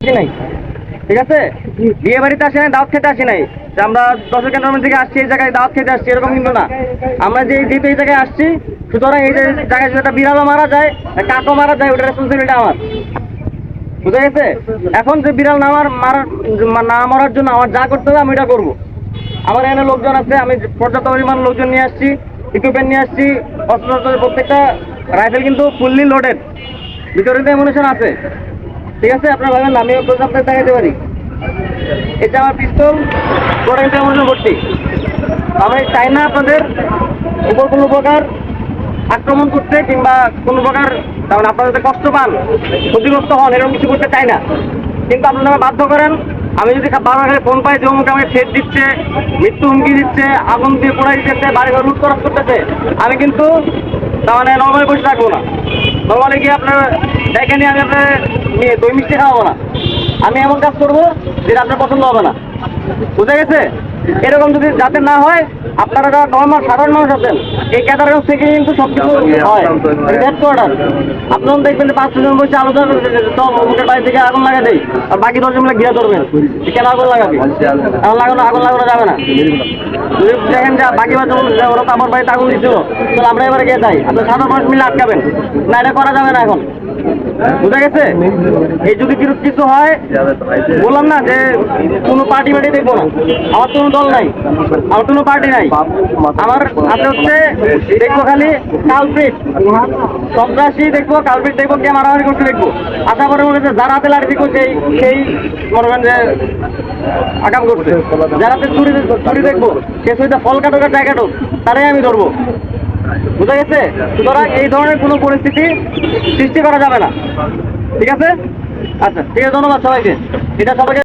ঠিক আছে? বিয়ে বাড়িতে নাই, দাওয়াত খেতে নাই। যে আমরা দশের কেন্দ্র থেকে আসছি, এই জায়গায় দাওয়াত খেতে আসছি, এরকম কিন্তু না। আমরা যে এই জায়গায় আসছি, সুতরাং এই জায়গায় যদি একটা বিড়ালও মারা যায় কাকও মারা যায় ওটা রেসপন্সিবিলিটি আমার। গেছে? এখন যে বিড়াল না মারার না মারার জন্য আমার যা করতে হবে, আমি এটা করব। আমার এখানে লোকজন আছে, আমি পর্যাপ্ত পরিমাণ লোকজন নিয়ে আসছি ইকুইপমেন্ট নিয়ে আসছি অস্ত্র প্রত্যেকটা রাইফেল কিন্তু ফুললি লোডেড ভিতরে এমুনেশন আছে। ঠিক আছে, আপনার ভাবেন আমি আপনার দেখাতে পারি। এটা আমার পিস্তল কিন্তু এমন ভর্তি। আমি চাই না আপনাদের উপর কোনো প্রকার আক্রমণ করতে কিংবা কোনো প্রকার, তার মানে আপনারা যাতে কষ্ট পান, ক্ষতিগ্রস্ত হন, এরকম কিছু করতে চাই না। কিন্তু আপনারা বাধ্য করেন, আমি যদি বারবার ফোন পাই, যে অমুক আমাকে সেট দিচ্ছে, মৃত্যু হুমকি দিচ্ছে, আগুন দিয়ে পোড়াই দিতেছে বাড়ি ঘর লুট করাস করতেছে, আমি কিন্তু তার মানে নর্মালি বসে থাকব না। নর্মালি গিয়ে আপনার দেখে নিয়ে আমি আপনার দই মিষ্টি খাওয়াবো না। আমি এমন কাজ করব যেটা আপনার পছন্দ হবে না। বুঝা গেছে? এরকম যদি যাতে না হয়, আপনারা নর্মাল সাধারণ মানুষ আছেন, এই ক্যাটারগঞ্জ থেকে কিন্তু সব কিছু হয় হেডকোয়ার্টার আপনারা দেখবেন যে পাঁচ ছজন বসে আলোচনা যে অমুকের বাড়ি থেকে আগুন লাগা দেয় আর বাকি দশজন মিলে ঘিরে ধরবেন। কেন আগুন লাগাবি? আগুন লাগানো আগুন লাগানো যাবে না। দেখেন যে বাকি বাচ্চা ওরা তো আমার বাড়িতে আগুন দিচ্ছিল তাহলে আমরা এবারে গিয়ে যাই। আপনি সাধারণ মানুষ মিলে আটকাবেন। না, এটা করা যাবে না এখন। বুঝা গেছে? এই যদি কিছু হয়, বললাম না যে কোনো পার্টি বাড়ি দেখব না। আমার তো দল নাই আমার কোনো পার্টি নাই। আমার আছে হচ্ছে, দেখব খালি কালপ্রিট সন্ত্রাসী দেখব কালপ্রিট দেখব কে মারামারি করতে দেখব। আশা করে মনে হচ্ছে যারা হাতে লাঠি সেই সেই মনে যে আগাম করছে। যারা হাতে চুরি চুরি দেখব সে সুবিধা ফল কাটুক আর জায়গা কাটুক, তারাই আমি ধরবো। বুঝা গেছে? সুতরাং এই ধরনের কোনো পরিস্থিতি সৃষ্টি করা যাবে না। ঠিক আছে? আচ্ছা ঠিক আছে, ধন্যবাদ সবাইকে। এটা সবাইকে